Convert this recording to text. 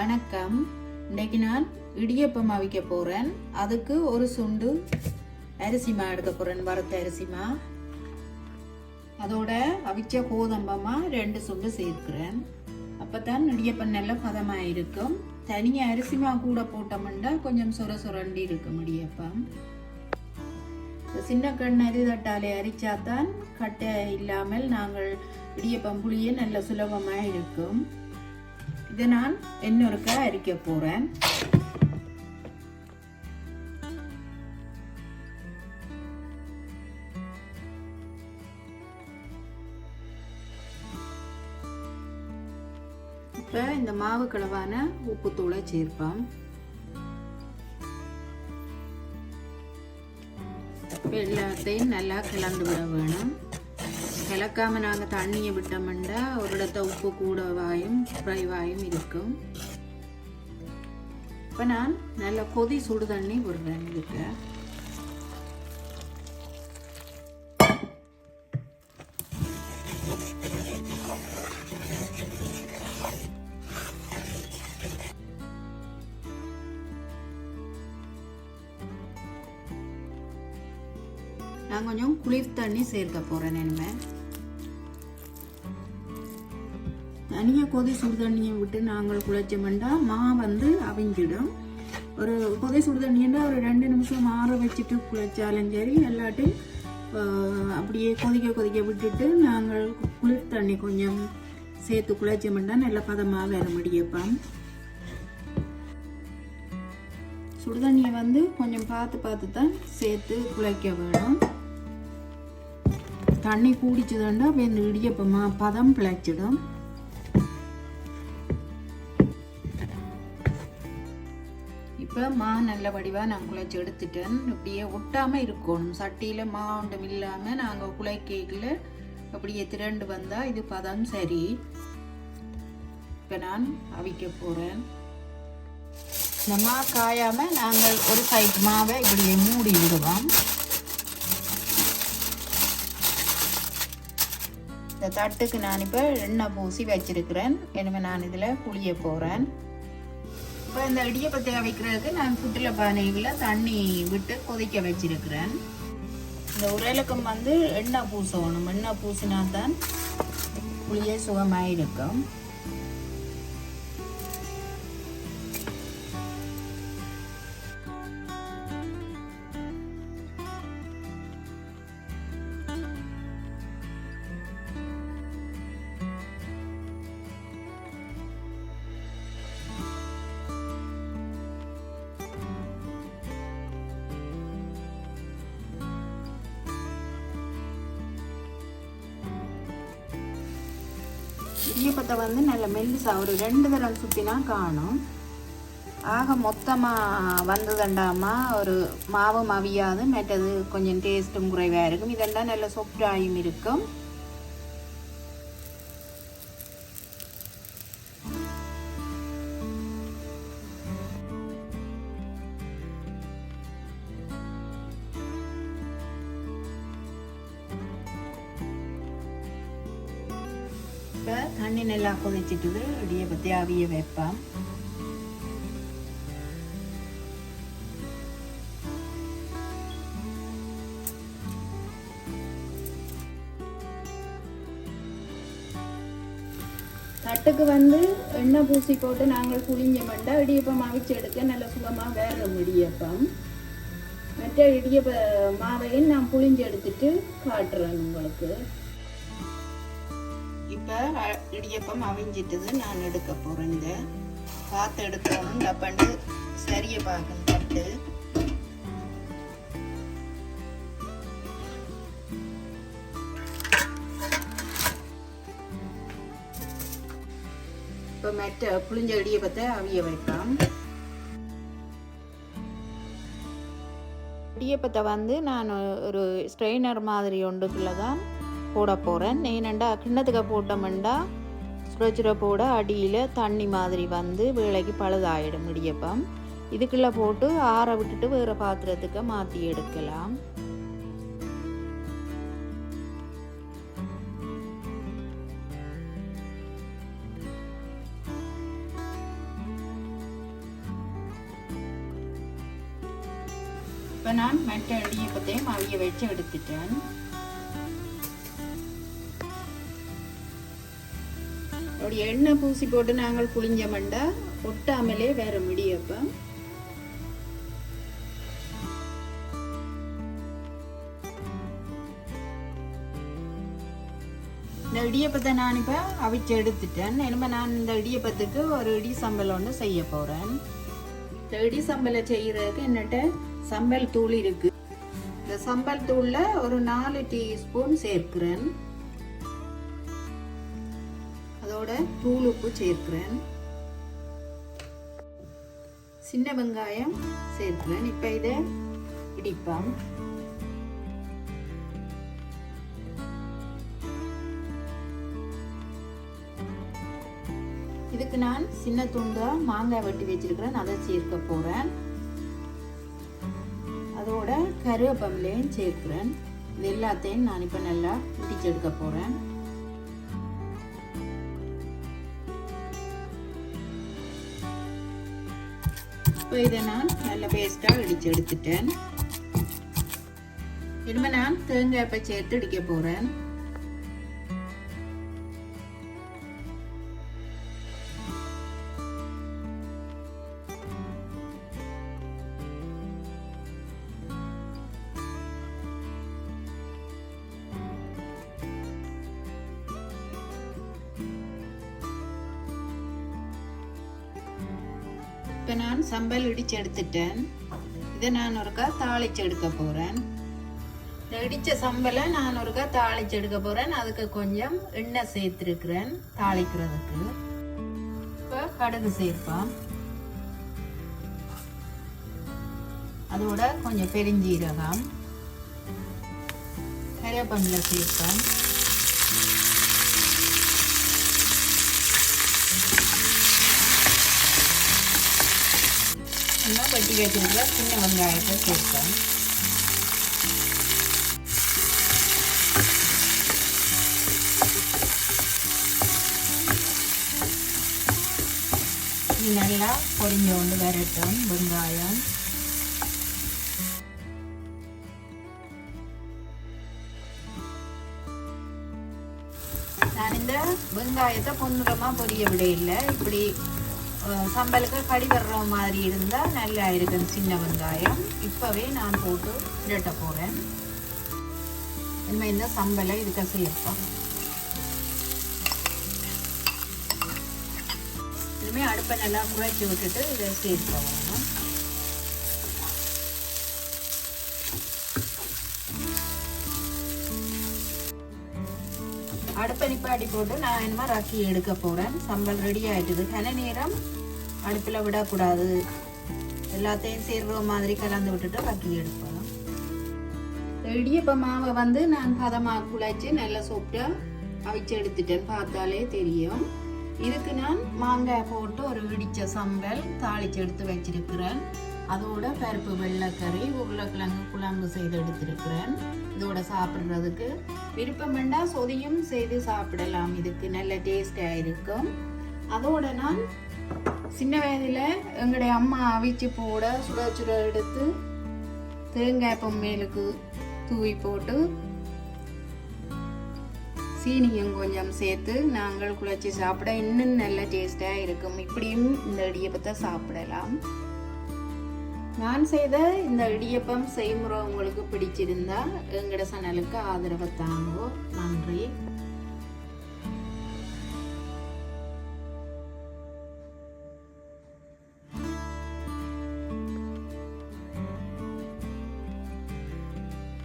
வணக்கம். இன்னைக்கு நான் இடியப்பம் அவிக்க போகிறேன் அதுக்கு ஒரு சுண்டு அரிசிமா எடுக்க போகிறேன் வறுத்த அரிசிமா அதோட அவிச்ச கோதம்பமா ரெண்டு சுண்டு சேர்க்கிறேன். அப்போ தான் இடியப்பம் நல்ல பதமாக இருக்கும். தனியாக அரிசிமா கூட போட்டோம்னா கொஞ்சம் சொர சொரண்டி இருக்கும் இடியப்பம். சின்ன கண் அரி தட்டாலே அரிச்சாதான் கட்டை இல்லாமல் நாங்கள் இடியப்பம் புளியே நல்ல சுலபமாக இருக்கும். இதை நான் இன்னொருக்கா அரிக்க போகிறேன் இப்போ இந்த மாவு கலவான உப்புத்தூளை சேர்ப்போம். எல்லாத்தையும் நல்லா கிளந்து விட வேணும். கிளக்காம நாங்கள் தண்ணியை விட்டோம்னா ஒரு இடத்த உப்பு கூடவாயும் குறைவாயும் இருக்கும். இப்போ நான் நல்ல கொதி சுடு தண்ணி விடுறேன் இதுக்கு நான் கொஞ்சம் குளிர் தண்ணி சேர்க்க போகிறேன் இனிமேல் தனிய கொதி சுடுதண்ணியை விட்டு நாங்கள் குழைச்சோம்னா மா வந்து அவிஞ்சிடும். ஒரு கொதி சுடுதண்ணின்னா ஒரு ரெண்டு நிமிஷம் ஆற வச்சுட்டு குழைச்சாலும் சரி எல்லாட்டையும் அப்படியே கொதிக்க கொதிக்க விட்டுட்டு நாங்கள் குளிர் தண்ணி கொஞ்சம் சேர்த்து குழைச்சோம்னா நல்ல பதமாக வேற முடியப்பான் சுடுதண்ணியை வந்து கொஞ்சம் பார்த்து பார்த்து தான் சேர்த்து குழைக்க வேணும். தண்ணி கூடிச்சதுண்டா அப்போ இந்த இடியப்பமாக பதம் பிழைச்சிடும். இப்போ மா நல்ல வடிவாக நான் குழைச்சி எடுத்துட்டேன். இப்படியே ஒட்டாமல் இருக்கணும். சட்டியில் மா ஒன்றும் இல்லாமல் நாங்கள் குழைக்கையில் அப்படியே திரண்டு வந்தால் இது பதம் சரி. இப்போ நான் அவிக்க போகிறேன் இந்த மா காயாமல் நாங்கள் ஒரு சைட் மாவை இப்படியே மூடி விடுவோம். இந்த தட்டுக்கு நான் இப்போ எண்ணெய் பூசி வச்சிருக்கிறேன். எனவே நான் இதில் புளிய போகிறேன் இப்போ இந்த இடியப்பத்தை வைக்கிறதுக்கு நான் புட்டில பானைகளில் தண்ணி விட்டு கொதிக்க வச்சிருக்கிறேன். இந்த உரலுக்கும் வந்து எண்ணெய் பூசணும். எண்ணெய் பூசினா தான் புளியே சுகமாக இருக்கும் இடியப்பத்தை வந்து நல்ல மெல்லிசா ஒரு ரெண்டு தரம் சுற்றினா காணும். ஆக மொத்தமாக வந்ததுண்டாமா ஒரு மாவு மவியாது மற்றது கொஞ்சம் டேஸ்ட்டும் குறைவாக இருக்கும். இதெல்லாம் நல்ல சொப்டாயும் இருக்கும். இப்போ தண்ணி நல்லா கொதிச்சிட்டுது இடிய பற்றி அவிய தட்டுக்கு வந்து எண்ணெய் பூசி போட்டு நாங்கள் புளிஞ்ச மண்டா இடியப்பம் அவிச்சு எடுக்க நல்ல சுகமாக வேற இடியப்பம் மற்ற இடியப்ப மாவையும் நான் புளிஞ்சு எடுத்துட்டு காட்டுறேன் உங்களுக்கு இப்போ இடியப்பம் அவிஞ்சிட்டது நான் எடுக்க போகிறேன் இந்த பார்த்து எடுக்கணும் டப்பண்டு சரிய பார்க்கணும் தட்டு இப்போ மெட்ட புளிஞ்ச இடியப்பத்தை அவிய வைப்போம் இடியப்பத்தை வந்து நான் ஒரு ஸ்ட்ரெயினர் மாதிரி ஒன்றுக்குள்ள தான் போட போகிறேன் ஏனெண்டா கிண்ணத்துக்கு போட்டோம்ண்டா சுரச்சுர போட அடியில் தண்ணி மாதிரி வந்து வேலைக்கு பழுதாயிடும் இடியப்பம். இதுக்குள்ளே போட்டு ஆற விட்டுட்டு வேறு பாத்திரத்துக்கு மாற்றி எடுக்கலாம். இப்போ நான் மற்ற இடியப்பத்தையும் அவிய வச்சு எடுத்துட்டேன். அப்படி எண்ணெய் பூசி போட்டு நாங்கள் புளிஞ்சமண்டா ஒட்டாமலே வேற முடியப்போ இந்த இடியப்பத்தை நான் இப்போ அவிச்சு எடுத்துட்டேன். இனிமே நான் இந்த இடியப்பத்துக்கு ஒரு இடி சம்பல் ஒன்று செய்ய போகிறேன் இந்த இடி சம்பலை செய்யறதுக்கு என்னட்ட சம்பல் தூள் இருக்கு. இந்த சம்பல் தூளில் ஒரு நாலு டீஸ்பூன் சேர்க்கிறேன். இதோட தூள் உப்பு சேர்க்கிறேன். சின்ன வெங்காயம் சேர்க்கிறேன். இப்போ இதை இடிப்போம். இதுக்கு நான் சின்ன துண்டா மாங்காய் வெட்டி வச்சிருக்கிறேன். அதை சேர்க்க போறேன். அதோட கருவேப்பமிலையும் சேர்க்கிறேன். இது எல்லாத்தையும் நான் இப்போ நல்லா இடிச்சு போகிறேன் இப்போ இதை நான் நல்ல பேஸ்ட்டாக இடித்து எடுத்துட்டேன். இனிமேல் நான் தேங்காய் இப்போ சேர்த்து இடிக்க போறேன்? இப்போ நான் சம்பல் இடிச்சு எடுத்துட்டேன். இதை நான் ஒருக்கா தாளிச்சு எடுக்க போகிறேன் இந்த இடித்த சம்பலை நான் ஒருக்கா தாளிச்சு எடுக்க போகிறேன் அதுக்கு கொஞ்சம் எண்ணெய் சேர்த்துருக்குறேன் தாளிக்கிறதுக்கு. இப்போ கடுகு சேர்ப்போம். அதோட கொஞ்சம் பெருஞ்சீரகம். கருவேப்பமில்லை சேர்ப்பேன் இன்னும் வெட்டி வச்சிருக்கிற சின்ன வெங்காயத்தை சேர்ப்பேன். நல்லா பொடிஞ்சு கொண்டு வரட்டும் வெங்காயம். நான் இந்த வெங்காயத்தை பொன்னிறமாக பொரிய விட இல்லை. இப்படி சம்பலுக்கு கடி வர்ற மாதிரி இருந்தால் நல்லா இருக்கும் சின்ன வெங்காயம். இப்போவே நான் போட்டு இரட்ட போகிறேன் இனிமேல் இந்த சம்பலை இதுக்கு சேர்ப்போம். இனிமேல் அடுப்பை நல்லா குறைச்சி விட்டுட்டு இதை சேர்ப்போம். அடுப்பை போட்டு நான் என்னமா ரக்கி எடுக்க போகிறேன் சம்பல் ரெடி ஆகிட்டுது கன நேரம் அடுப்பில் விடக்கூடாது. எல்லாத்தையும் சேர்ற மாதிரி கலந்து விட்டுட்டு ரக்கி எடுப்போம். இடியப்ப மாவை வந்து நான் பதமாக குழைச்சி நல்லா சோப்பிட்டா அவிச்சு எடுத்துட்டேன். பார்த்தாலே தெரியும். இதுக்கு நான் மாங்காய் போட்டு ஒரு இடித்த சம்பல் தாளிச்சு எடுத்து வச்சிருக்கிறேன். அதோட பருப்பு வெள்ளைக்கறி உருளைக்கிழங்கு குழம்பு செய்து எடுத்திருக்கிறேன். இதோட சாப்பிட்றதுக்கு. விருப்பம் சொதியும் செய்து சாப்பிடலாம். இதுக்கு நல்ல டேஸ்டாக இருக்கும். அதோட நான் சின்ன வயதில் எங்களுடைய அம்மா அவிச்சு போட சுட சுட எடுத்து தேங்காய் பொம்மேலுக்கு தூவி போட்டு சீனியும் கொஞ்சம் சேர்த்து நாங்கள் குழச்சி சாப்பிட இன்னும் நல்ல டேஸ்டாக இருக்கும். இப்படியும் இந்த இடியப்பத்தை சாப்பிடலாம். நான் செய்த இந்த இடியப்பம் செய்முறை உங்களுக்கு பிடிச்சிருந்தா எங்களோட சேனலுக்கு ஆதரவை தாங்கோ. நன்றி.